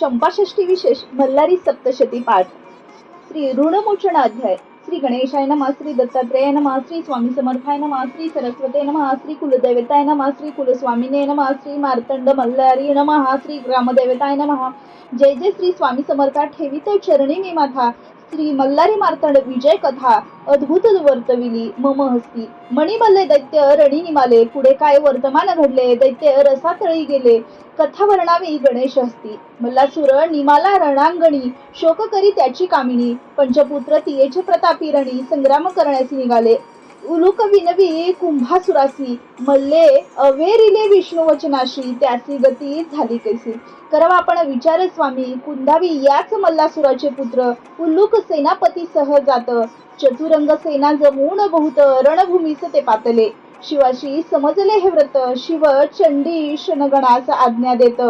चंपाषष्ठी विशेष मल्हारी सप्तशती पाठ. श्री ऋणमोचन अध्याय श्री गणेशाय नमः श्री दत्तात्रेय नमः श्री स्वामी समर्थाय नमः श्री सरस्वते नमः श्री कुलदेवताय नमः श्री कुलस्वामिने नमः श्री मार्तंड मल्लारी नमः श्री ग्रामदेवताय नमः. जय जय श्री स्वामी समर्था ठेवित चरणी मी माथा. श्री मल्हारी मार्तंड विजय कथा अद्भुत वर्तविली मम हस्ती. मणिमल्ले दैत्य रणी निमाले पुढे काय वर्तमान घडले दैत्य रसातळी गेले. कथा वर्णावी गणेश हस्ती. मल्लासुर निमाला रणांगणी शोक करी त्याची कामिनी पंचपुत्र तियेचे प्रतापी रणी संग्राम करण्यास निघाले. उलुक विनवी कुंभासुरासी मल्ले अवेरिले विष्णू वचनाशी त्यासी गती झाली कैसी करवा आपण विचार स्वामी कुंदावी याच मल्लासुराचे पुत्र उल्लूक सेनापती सह जात. चतुरंग सेना जमून बहुत रणभूमीस ते पातले. शिवाशी समजले हे व्रत. शिव चंडी शनगणास आज्ञा देत.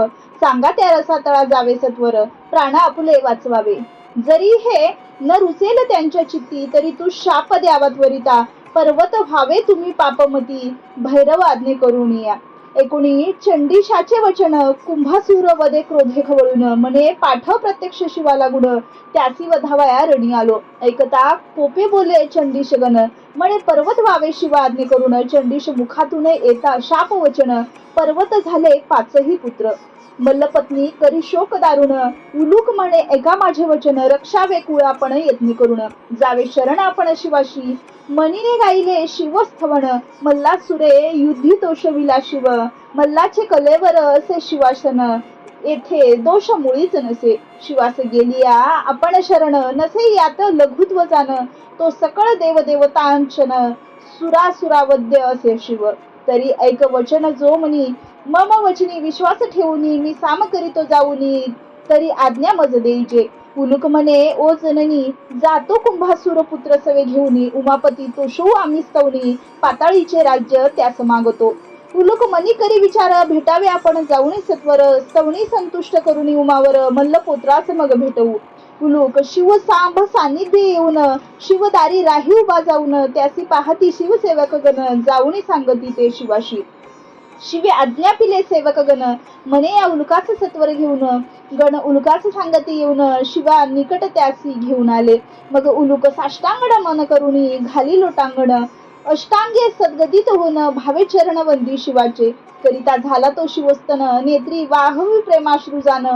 सांगा त्या रसातळा जावे सत्वर. प्राण आपुले वाचवावे. जरी हे न रुचेल त्यांच्या चित्ती तरी तू शाप द्यावा त्वरिता पर्वत व्हावे तुम्ही पापमती. भैरव आज्ञे करून या. एकोणी चंडीशाचे वचन कुंभासूर वदे क्रोधे खवळून म्हणे पाठव प्रत्यक्ष शिवाला गुण त्यासी वधावया रणी आलो. ऐकता पोपे बोले चंडीश गण म्हणे पर्वत वावे शिवा आज्ञे करून चंडीश मुखातून येता शाप वचन पर्वत झाले पाचही पुत्र. मल्लपत्नी करी शोक दारुण. उलूक म्हणे एका माझे वचन रक्षावे कुळ आपण यत्नी करून जावे शरण आपण शिवाशी. मनीने गायले शिवस्थवन मल्ला सुरे युद्धी तोषविला शिव. मल्लाचे कलेवर असे शिवासन. येथे दोष मुळीच नसे. शिवास गेलिया आपण शरण. नसे यात लघुत्व जाण. तो सकळ देवदेवतांचन. सुरासुरावद्य असे शिव. तरी ऐक वचन जो मनी. मम वचनी विश्वास ठेवूनी मी साम करीतो जाऊनी तरी आज्ञा मज देईचे उलुक म्हणे ओ जननी जातो कुंभासूर पुत्र सवे घेऊनी उमापती तो शो आम्ही स्तवनी पाताळीचे राज्य त्यास मागतो. उलुक मनी करी विचार भेटावे आपण जाऊनी सत्वर स्तवणी संतुष्ट करुनी उमावर मल्ल पोत्रास मग भेटवू. पुलुक शिव सांभ सान्निध्य येऊन शिवदारी राही उभा जाऊन त्यासी पाहती शिवसेवक गण जाऊनी सांगती ते शिवाशी. शिवे आज्ञा पिले सेवक गण. म्हणे या उल्काच सत्वर घेऊन. गण उल्काच सांगती येऊन. शिवा निकट त्यासी घेऊन आले. मग उलुक साष्टांगड मन करुणी घाली लोटांगण. अष्टांगे सद्गदित होऊन भावे चरण वंदी शिवाचे. करिता झाला तो शिवस्तन. नेत्री वाहवी प्रेमाश्रू जाण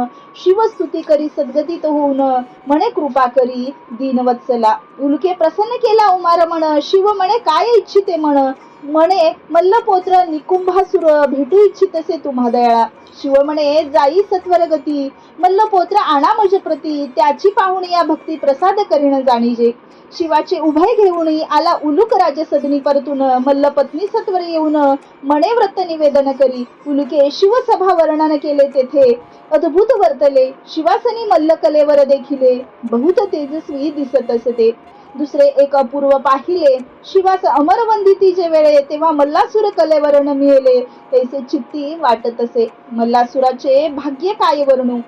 शिवस्तुती करी सद्गदित होऊन. म्हणे कृपा करी दीनवत्सला. उलके प्रसन्न केला उमार म्हण शिव म्हणे काय इच्छिते म्हण. म्हणे मल्लपोत्र निकुंभासुर भेटू इच्छितसे तुम्हा दयाळा शिव म्हणे जाई सत्वर गती मल्लपोत्र आणा मज प्रती त्याची पाहुणी या भक्ती प्रसाद करीन जाणीजे. शिवाचे उभय घेऊन आला उलुक राजे सदनी परतून मल्लपत्नी सत्वर येऊन म्हणे व्रत निवेदन करी. उलुके शिवसभा वर्णन केले तेथे अद्भुत वर्तले. शिवासनी मल्लकलेवर देखिले बहुत तेजस्वी दिसत असते. दुसरे एक अपूर्व पाहिले. शिवास अमरवंदिती जे वेळे तेव्हा मल्लासुर कलेवरण मिळेले. तैसे चित्ती वाटत असे मल्लासुराचे भाग्य काय वर्णू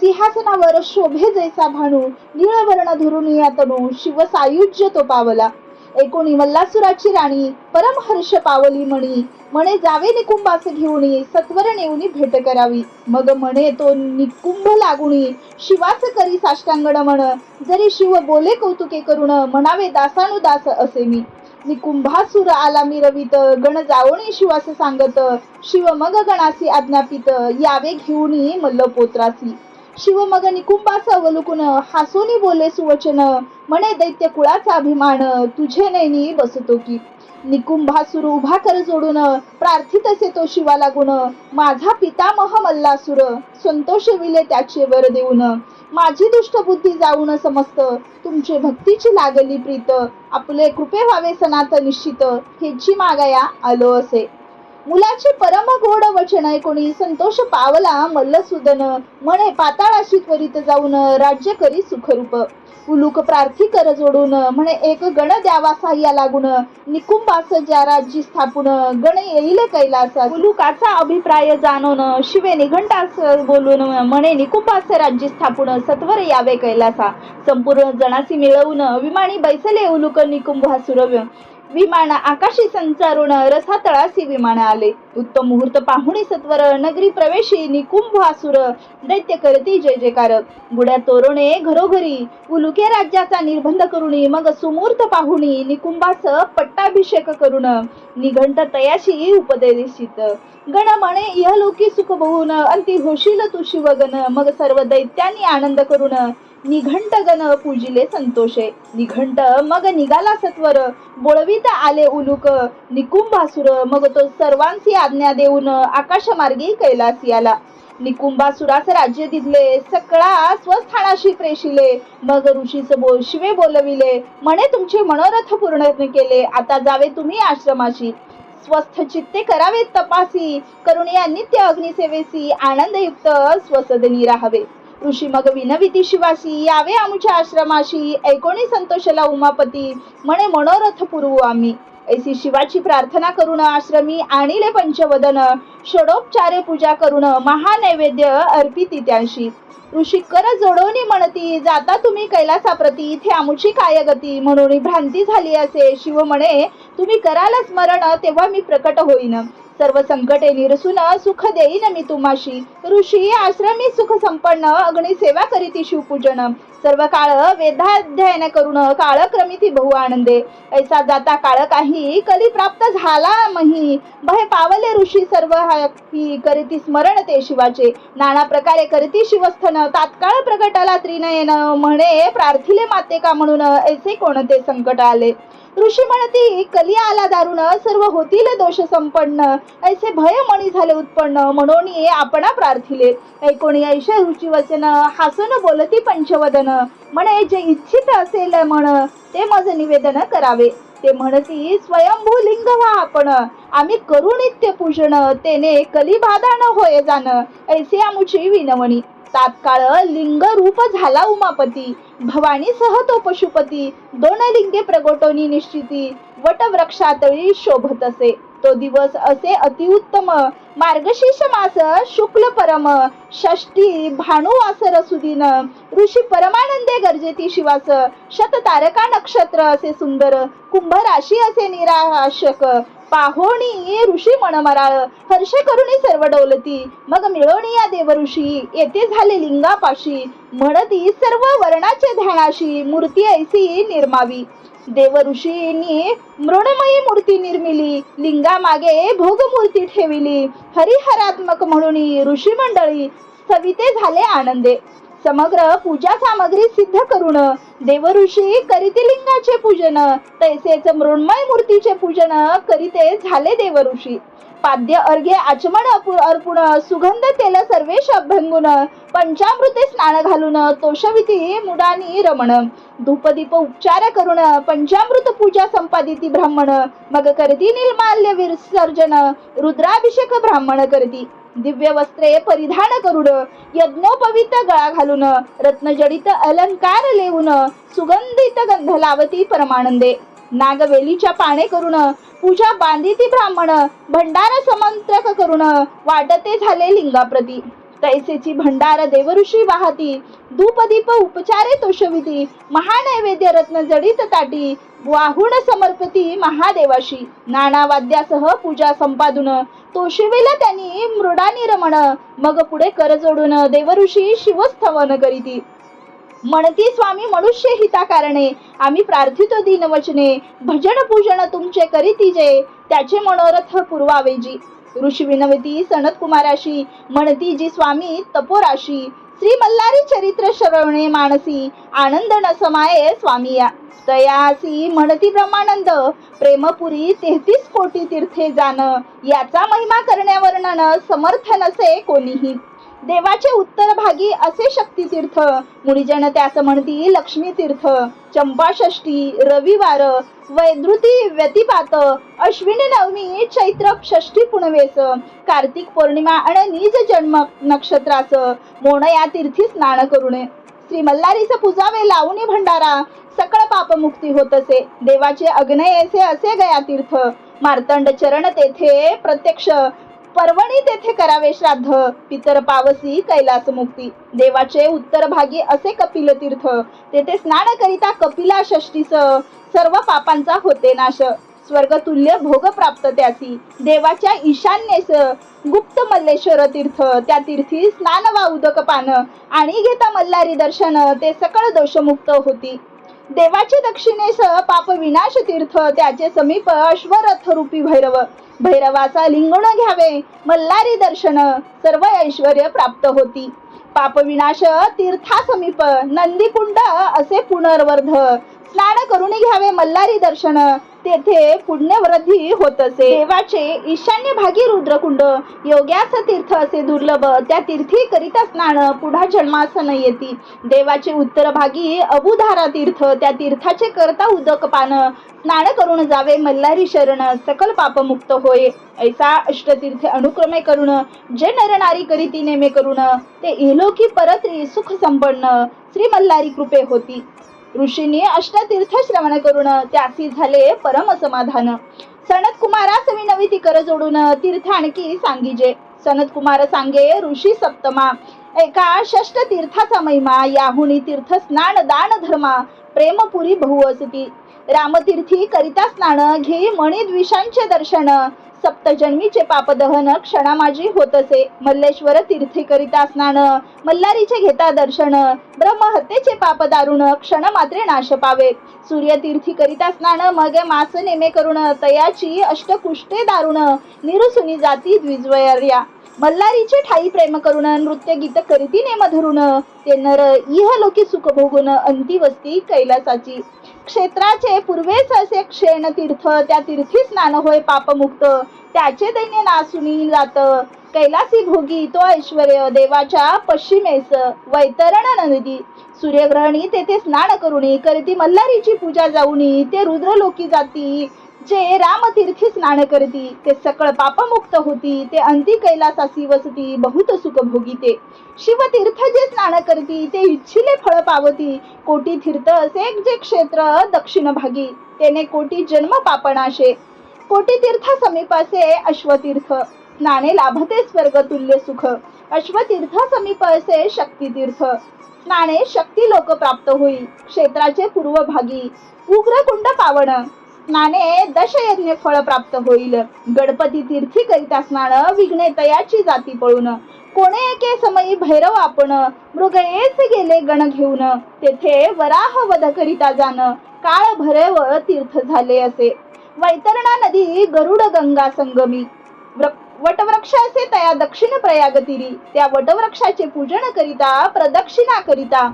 सिंहासनावर शोभे जैसा भानू. निळवर्ण धरून या तणू शिव सायुज्य तो पावला. एकोणी मल्लासुराची राणी परमहर्ष पावली म्हणी. म्हणे जावे निकुंभास घेऊनी सत्वर नेऊनी भेट करावी. मग म्हणे तो निकुंभ लागुणी शिवास करी साष्टांगण म्हण. जरी शिव बोले कौतुके करुण म्हणावे दासानुदास असे मी. निकुंभासुर आला मी रवित गण जावणी शिवास सांगत. शिव मग गणासी आज्ञापित यावे घेऊनी मल्लपोत्रासी. शिव मग निकुंभास अवलुकून हासोनी बोले सुवचन म्हणे दैत्य कुळाचा अभिमान तुझे नैनी बसतो की. निकुंभासुर उभा कर जोडून प्रार्थित असे तो शिवाला गुण. माझा पितामह मल्लासुर संतोष विले त्याचे वर देऊन. माझी दुष्ट बुद्धी जाऊन समस्त तुमचे भक्तीची लागली प्रीत. आपले कृपे व्हावे सनात निश्चित. हेची मागाया आलो असे. मुलाचे परम गोड वचन ऐकोणी संतोष पावला मल्लसुदन. म्हणे पाताळाशी त्वरित जाऊन राज्य करी सुखरूप. उलूक प्रार्थी कर जोडून. म्हणे एक गण द्यावा साह्या लागून. निकुंबास ज्या राज्य स्थापून. गण येईल कैलासा उलुकाचा अभिप्राय जाणून शिवे निघंटास बोलून. म्हणे निकुंबास राज्य स्थापून सत्वर यावे कैलासा. संपूर्ण जणासी मिळवून विमानी बैसले उलुक निकुंभासुर विमान आकाशी संचारून रसातळासी विमान आले. उत्तम मुहूर्त पाहुणे सत्वर नगरी प्रवेशी निकुंभासुर दैत्य करती जय जयकार. गुड्या तोरणे घरोघरी उलुके राज्याचा निर्बंध करुणी मग सुमूर्त पाहुणी निकुंभास पट्टाभिषेक करून निघंट तयाशी उपदेशित गण म्हणे इहलोकी सुख बहुन अंती होशील तू शिवगण मग सर्व दैत्यांनी आनंद करून निघंट गण पूजिले संतोषे. निघंट मग निघाला सत्वर. बोळवीत आले उलुक. निकुंभासुर मग तो सर्वांशी आज्ञा देऊन आकाशमार्गी कैलासी आला निकुंभासुरास राज्य दिले. सकळा स्वस्थानाशी प्रेशिले मग ऋषीच बोल शिवे बोलविले. म्हणे तुमचे मनोरथ पूर्ण केले. आता जावे तुम्ही आश्रमाशी. स्वस्थ चित्ते करावे तपासी. करुणिया नित्य अग्निसेवेसी. आनंदयुक्त स्वसदनी राहावे. ऋषी मग विनविती शिवासी यावे आमच्या आश्रमाशी. ऐकोणी संतोषला उमापती म्हणे मनोरथ पुरवू आम्ही. ऐसी शिवाची प्रार्थना करून आश्रमी आणिले पंचवदन. षडोपचारे पूजा करून महानैवेद्य अर्पिती त्यांशी. ऋषी कर जोडवणी म्हणती जाता तुम्ही कैलासाप्रती इथे आमुची काय गती? म्हणून भ्रांती झाली असे. शिव म्हणे तुम्ही कराल स्मरण तेव्हा मी प्रकट होईन. सर्व संकटे निरसून सुख देईन मी तुम्हाशी ऋषी आश्रमी सुख संपन्न अग्निसेवा करीती शिवपूजन. सर्व काळ वेदाध्ययन करून काळक्रमिती बहु आनंदे. ऐसा जाता काळ काही कली प्राप्त झाला मही. भय पावले ऋषी सर्व करीती स्मरण ते शिवाचे. नाना प्रकारे करीती शिवस्थन तात्काळ प्रगटाला त्रिनयन. म्हणे प्रार्थिले माते का म्हणून ऐसे कोणते संकट आले ऋषी म्हणती कली आला दारुण सर्व होतील दोष संपन्न. ऐसे भय मणी झाले उत्पन्न म्हणून आपणा प्रार्थिले. ऐकोणी ऐशा रुची वचन हसून बोलती पंचवदन. म्हणे जे इच्छित असेल म्हण ते माझं निवेदन करावे. ते म्हणती स्वयंभू लिंग व्हा आपण. आम्ही करू नित्य पूजन. तेने कलिबाधा होय जाण ऐसे आमुची विनवणी. तात्काळ लिंग रूप झाला उमापती. भवानी सह तो पशुपती. दोन लिंगे प्रगोटोनी निश्चिती. वट वृक्षातळी शोभत असे. तो दिवस असे अतिउत्तम मार्गशीर्ष मास शुक्ल परम षष्टी भानुवासर रसुदीन ऋषी परमानंदे गरजेती शिवास शत तारका नक्षत्र असे सुंदर कुंभ राशी असे निराशक पाहोणी ऋषी मनमराळ हर्ष करुणी सर्व डोलती मग मिळवणी या देव ऋषी येथे झाले लिंगापाशी म्हणती सर्व वर्णाचे ध्यानाशी मूर्ती ऐसी निर्मावी. देव ऋषींनी मृणमयी मूर्ती निर्मिली लिंगा मागे भोग मूर्ती ठेविली. हरिहरात्मक म्हणून ऋषी मंडळी सविते झाले आनंदे. समग्र पूजा सामग्री सिद्ध करून देवऋषी करीते लिंगाचे पूजन तैसेच मृण्मय मूर्तीचे पूजन करीते झाले देवऋषी. पाद्य अर्घ्य आचमन अपु- अर्पुण सुगंध तेल सर्वेश अभंगुन पंचामृते स्नान घालून तोषविती मुडानी रमण. धूपदीप उपचार करून पंचामृत पूजा संपादिती ब्राह्मण. मग करती निर्माल्य विसर्जन रुद्राभिषेक ब्राह्मण करती. दिव्य वस्त्रे परिधान करून यज्ञोपवित गळा घालून रत्नजडित अलंकार लेऊन सुगंधित गंध लावती परमानंदे. नागवेलीच्या पाने करून पूजा बांधिती ब्राह्मण भंडार समंत्रक करून वाटते झाले लिंगाप्रती. तैसेची भंडार देवऋषी वाहती धूपदीप उपचारे तोषविती महानैवेद्य रत्न जडित ताटी वाहुण समर्पती महादेवाशी नाना वाद्यासह पूजा संपादून तोशिवेला त्यांनी मृडानी रमण मग पुढे कर जोडून देवऋषी शिवस्थवन करीती. म्हणती स्वामी मनुष्य हिता कारणे आम्ही प्रार्थितो दिनवचने भजन पूजन तुमचे करीती जे त्याचे मनोरथ पुरवावेजी ऋषी विनवती सनत कुमाराशी म्हणती जी स्वामी तपोराशी श्री मल्हारी चरित्र श्रवणे मानसी आनंद न समाये स्वामी या तयासी म्हणती ब्रह्मानंद प्रेमपुरी तेहतीस कोटी तीर्थे जाण याचा महिमा करण्यावर्णन समर्थ नसे कोणीही. देवाचे उत्तर भागी असे शक्तीतीर्थ. मुनिजन त्यास म्हणती लक्ष्मी तीर्थ चंपाषष्टी रविवार वैद्रुती व्यतिपात अश्विनी नवमी चैत्र षष्ठी पुणवेस कार्तिक पौर्णिमा आणि नीज जन्म नक्षत्रास. मोण या तीर्थी स्नान करुणे. श्री मल्हारीच पूजावे लावणी भंडारा. सकळ पापमुक्ती होत असे देवाचे अग्नयेसे असे गया तीर्थ. मार्तंड चरण तेथे प्रत्यक्ष. पर्वणी तेथे करावे श्राद्ध. पितर पावसी कैलास मुक्ती. देवाचे उत्तर भागी असे कपिल तीर्थ. तेथे स्नान करिता कपिला षष्टीस सर्व पापांचा होते नाश. स्वर्गतुल्य भोग प्राप्त त्यासी. देवाच्या ईशान्येस गुप्त मल्लेश्वर तीर्थ. त्या तीर्थी स्नान वा उदक पान आणि घेता मल्हारी दर्शन. ते सकळ दोषमुक्त होती. देवाचे दक्षिणेस पाप विनाश तीर्थ त्याचे समीप अश्वरथ रूपी भैरव भैरवाचा लिंगण घ्यावे मल्हारी दर्शन सर्व ऐश्वर प्राप्त होती. पाप विनाश तीर्था समीप नंदीकुंड असे पुनर्वर्ध स्नान करून घ्यावे मल्हारी दर्शन तेथे पुण्यवृद्धी होत असे. देवाचे ईशान्य भागी रुद्रकुंड योग्यास तीर्थ असे दुर्लभ त्या तीर्थी करिता स्नान पुढा जन्मास न येती. देवाचे उत्तर भागी अबुधारा तीर्थ त्या तीर्थाचे करता उदक पान स्नान करून जावे मल्हारी शरण सकल पाप मुक्त होय. ऐसा अष्टतीर्थ अनुक्रमे करून जे नरनारी करीती नेमे करून ते इलोकी परत्री सुख संपन्न श्री मल्हारी कृपे होती. ऋषींनी अष्टतीर्थ श्रवण करून त्यासी झाले परम समाधान सनत कुमारास विनविती कर जोडून तीर्थ आणखी सांगिजे. सनत कुमार सांगे ऋषी सप्तमा एका षष्ट तीर्थाचा महिमा याहुनी तीर्थ स्नान दान धर्मा प्रेमपुरी बहुवसती रामतीर्थी करिता स्नान घेई मणिद्विषांचे दर्शन सप्तजन्मीचे पापदहन क्षणामाजी होत असे मल्लेश्वर तीर्थी करिता स्नान मल्हारीचे घेता दर्शन ब्रह्महत्येचे पाप दारुण क्षण मात्रे नाश पावे. सूर्यतीर्थी करिता स्नान मगे मास नेमे करुण तयाची अष्टकुष्टे दारुण निरुसुनी जाती द्विजवया मल्हारीचे ठाई प्रेम करुण नृत्य गीत करीती नेम धरून ते नर इह लोकी सुख भोगुन अंती वस्ती कैलासाची. क्षेत्राचे पूर्वेस असे क्षेण तीर्थ त्या तीर्थी स्नान होय पापमुक्त. त्याचे दैन्य नासुनी जात कैलासी भोगी तो ऐश्वर देवाच्या पश्चिमेस वैतरण नदी. सूर्यग्रहणी तेथे स्नान करुणी करती मल्हारीची पूजा जाऊनी ते रुद्रलोकी जाती. जे रामतीर्थी स्नान करती ते सकळ पापमुक्त होती ते अंती कैलासासी वसती बहुत सुख भोगीते. शिवतीर्थ जे स्नान करती ते इच्छिले फळ पावती कोटी तीर्थ असे जे क्षेत्र दक्षिण भागी तेने कोटी जन्म पापणाशे कोटी तीर्थ समीपासे अश्वतीर्थ स्नाने लाभते स्वर्ग तुल्य सुख. अश्वतीर्थ समीप असे शक्तीतीर्थ स्नाने शक्ती लोक प्राप्त होई क्षेत्राचे पूर्व भागी. उग्रकुंड पावण स्नाने दशयज्ञ फळ प्राप्त होईल. गणपती तीर्थी करीत असणार विघ्ने तयाची जाती पळून. कोणे एके समयी भैरव आपण? मृग येच गेले गण घेऊन. तेथे वराह वध करिता जाण. काळ भरेव तीर्थ झाले असे. वैतरणा नदी गरुड गंगा संगमी. वटवृक्षाचे वटवृक्ष असे तया दक्षिण प्रयागतिरी. त्या वटवृक्षाचे पूजन करिता प्रदक्षिणा करिता.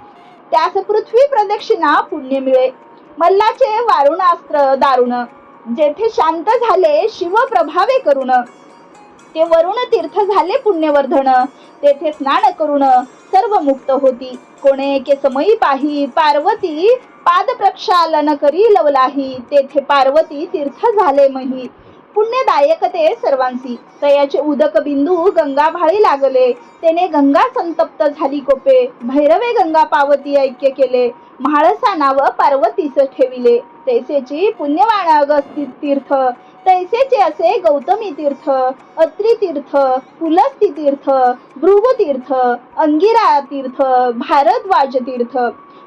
त्यास पृथ्वी प्रदक्षिणा पुण्य मिळे. मल्लाचे वारुणास्त्र दारुण जेथे शांत झाले शिव प्रभावे करुण. ते वरुण तीर्थ झाले पुण्यवर्धन तेथे स्नान करून सर्व मुक्त होती. कोणे के समयी पाही पार्वती पाद प्रक्षालन करी लवलाही तेथे पार्वती तीर्थ झाले मही. पुण्यदायक ते सर्वांसी तयाचे उदक बिंदू गंगा भाळी लागले तेने गंगा संतप्त झाली कोपे. भैरवे गंगा पावती ऐक्य केले म्हाळसा नाव पार्वतीस ठेविले. तैसेची पुण्यवाण अगस्ती तीर्थ. तैसेचे असे गौतमी तीर्थ अत्री तीर्थ पुलस्ती तीर्थ भृगु तीर्थ अंगिरा तीर्थ भारद्वाज तीर्थ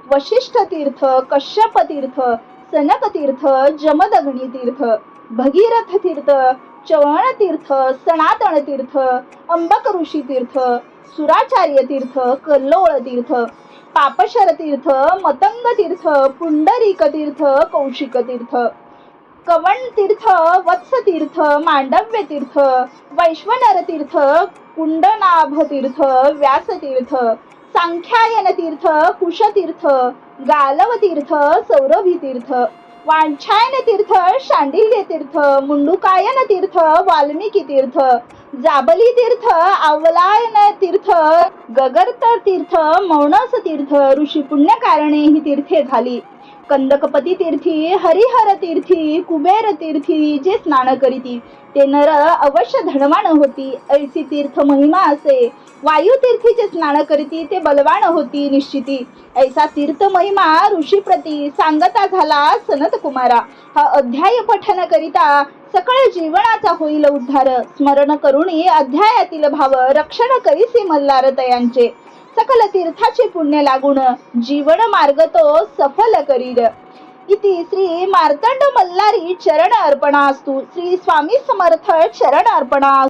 वशिष्ठ तीर्थ कश्यप तीर्थ सनक तीर्थ जमदग्नी तीर्थ भगीरथ तीर्थ चवण तीर्थ सनातन तीर्थ अंबक ऋषी तीर्थ सुराचार्य तीर्थ कल्लोळ तीर्थ पापशर तीर्थ मतंग तीर्थ पुंडरीक तीर्थ कौशिक तीर्थ कवण तीर्थ वत्स तीर्थ मांडव्य तीर्थ वैश्वनर तीर्थ कुंडनाभ तीर्थ व्यास तीर्थ सांख्यायन तीर्थ कुशतीर्थ गालव तीर्थ सौरभी तीर्थ वांछायन तीर्थ शांडिल्य तीर्थ मुंडुकायन तीर्थ वाल्मिकी तीर्थ जाबली तीर्थ आवलायन तीर्थ गगर्त तीर्थ मौनस तीर्थ ऋषी पुण्यकारणे ही तीर्थे झाली. कंदकपती तीर्थी हरिहर तीर्थी कुबेर तीर्थी जे स्नान करीती. ते नर अवश्य धनवान होती. ऐसी तीर्थ महिमा असे. वायू तीर्थी जे स्नान करीती ते बलवान होती निश्चिती. ऐसा तीर्थ महिमा ऋषीप्रती सांगता झाला सनत कुमारा. हा अध्याय पठन करिता सकळ जीवनाचा होईल उद्धार. स्मरण करुणी अध्यायातील भाव रक्षण करीसी मल्हार तयांचे सकल तीर्थाचे पुण्य लागून जीवन मार्ग तो सफल करील. इति श्री मार्तंड मल्हारी चरण अर्पणास्तु. श्री स्वामी समर्थ चरण अर्पणा